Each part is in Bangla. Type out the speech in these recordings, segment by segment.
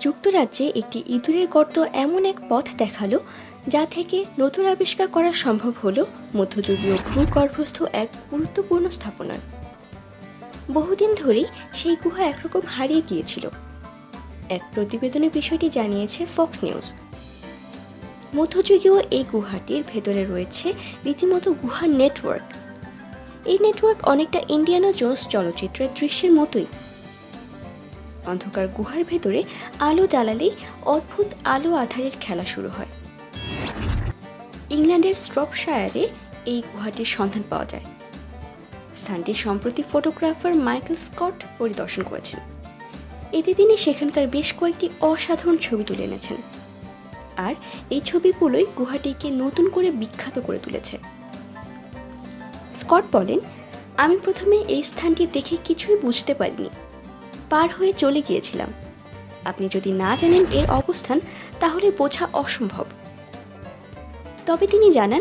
যুক্তরাজ্যে একটি ইঁদুরের গর্ত এমন এক পথ দেখাল যা থেকে নতুন আবিষ্কার করা সম্ভব হলো মধ্যযুগীয় ভূগর্ভস্থ এক গুরুত্বপূর্ণ স্থাপনার। বহুদিন ধরেই সেই গুহা একরকম হারিয়ে গিয়েছিল। এক প্রতিবেদনে বিষয়টি জানিয়েছে ফক্স নিউজ। মধ্যযুগীয় এই গুহাটির ভেতরে রয়েছে রীতিমতো গুহা নেটওয়ার্ক। এই নেটওয়ার্ক অনেকটা ইন্ডিয়ানা জোন্স চলচ্চিত্রের দৃশ্যের মতোই। অন্ধকার গুহার ভেতরে আলো জ্বালালেই অদ্ভুত আলো আধারের খেলা শুরু হয়। ইংল্যান্ডের স্ট্রপশায়ারে এই গুহাটির সন্ধান পাওয়া যায়। স্থানটি সম্প্রতি ফটোগ্রাফার মাইকেল স্কট পরিদর্শন করেছেন। এতে তিনি সেখানকার বেশ কয়েকটি অসাধারণ ছবি তুলে এনেছেন। আর এই ছবিগুলোই গুহাটিকে নতুন করে বিখ্যাত করে তুলেছে। স্কট বলেন, আমি প্রথমে এই স্থানটি দেখে কিছুই বুঝতে পারিনি। পার হয়ে চলে গিয়েছিলাম। আপনি যদি না জানেন এর অবস্থান, তাহলে বোঝা অসম্ভব। তবে তিনি জানান,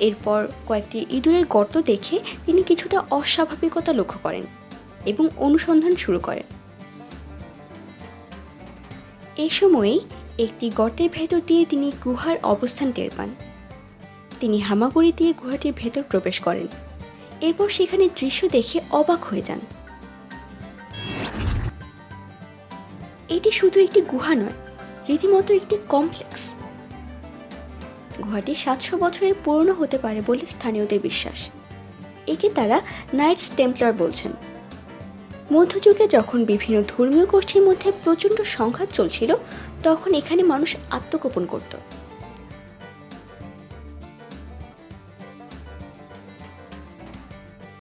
এরপর কয়েকটি ইঁদুরের গর্ত দেখে তিনি কিছুটা অস্বাভাবিকতা লক্ষ্য করেন এবং অনুসন্ধান শুরু করেন। এই সময়েই একটি গর্তের ভেতর দিয়ে তিনি গুহার অবস্থান টের পান। তিনি হামাগুড়ি দিয়ে গুহাটির ভেতর প্রবেশ করেন। এরপর সেখানে দৃশ্য দেখে অবাক হয়ে যান। এটি শুধু একটি গুহা নয়, রীতিমতো একটি কমপ্লেক্স। গুহাটি সাতশো বছরের পুরনো হতে পারে বলে স্থানীয়দের বিশ্বাস। একে তারা নাইটস টেম্পলার বলছেন। মধ্যযুগে যখন বিভিন্ন ধর্মীয় গোষ্ঠীর মধ্যে প্রচণ্ড সংঘাত চলছিল, তখন এখানে মানুষ আত্মগোপন করত।